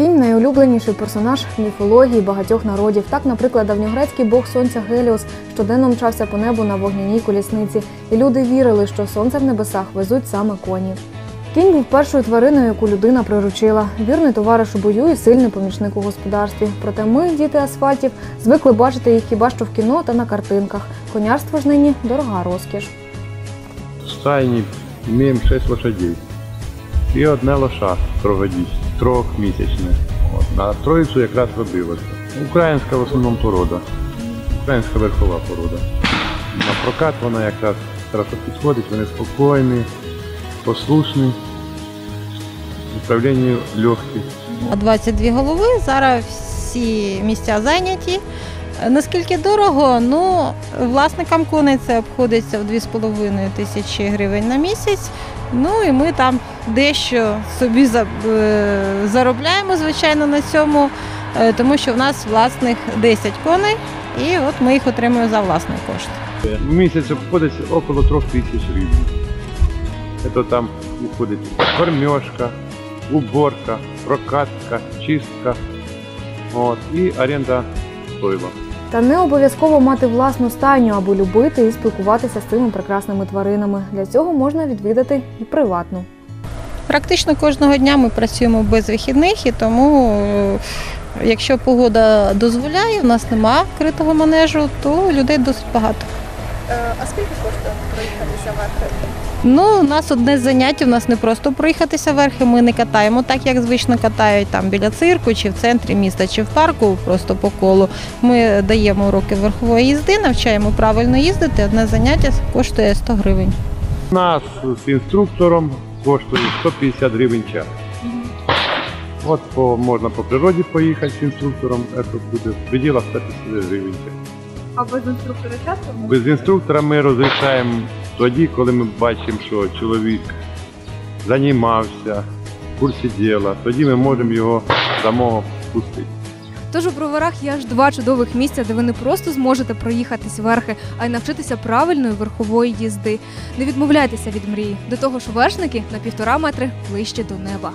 Кінь найулюбленіший персонаж міфології багатьох народів. Так, наприклад, давньогрецький бог сонця Геліос щоденно мчався по небу на вогняній колісниці, і люди вірили, що сонце в небесах везуть саме коні. Кінь був першою твариною, яку людина приручила. Вірний товариш у бою і сильний помічник у господарстві. Проте ми, діти асфальтів, звикли бачити їх хіба що в кіно та на картинках. Конярство ж нині дорога розкіш. Стайні маємо 6 лошадей. І одне лоша трогодіс, трьохмісячне. От, на троїцю якраз родилося. Українська в основному порода. Українська верхова порода. На прокат вона якраз хорошо підходить, вони спокійні, послушні, управлінні легкі. 22 голови. Зараз всі місця зайняті. Наскільки дорого? Ну, власникам коней це обходиться в 2,5 тисячі гривень на місяць. Ну і ми там дещо собі е, заробляємо, звичайно, на цьому, е, тому що в нас власних 10 коней, і от ми їх отримуємо за власний кошт. В місяць обходиться около 3 тисяч гривень. Це там уходить кормежка, уборка, прокатка, чистка от, і оренда стойла. Та не обов'язково мати власну стайню або любити і спілкуватися з цими прекрасними тваринами. Для цього можна відвідати і приватну. Практично кожного дня ми працюємо без вихідних, і тому, е, якщо погода дозволяє, у нас нема критого манежу, то людей досить багато. А скільки коштує проїхатися в верхи? Ну, у нас одне з заняття, у нас не просто проїхатися верхи, ми не катаємо так, як звично катають там біля цирку, чи в центрі міста, чи в парку, просто по колу. Ми даємо уроки верхової їзди, навчаємо правильно їздити. Одне заняття коштує 100 гривень. Нас з інструктором коштує 150 гривень час. От по, можна по природі поїхати з інструктором, це буде в пределах 150 гривень час. А без інструктора часто? Без інструктора ми розрішаємо тоді, коли ми бачимо, що чоловік займався в курсі діла, тоді ми можемо його самого пустити. Тож у броварах є аж два чудових місця, де ви не просто зможете проїхатись верхи, а й навчитися правильної верхової їзди. Не відмовляйтеся від мрії. До того ж, вершники на півтора метри ближче до неба.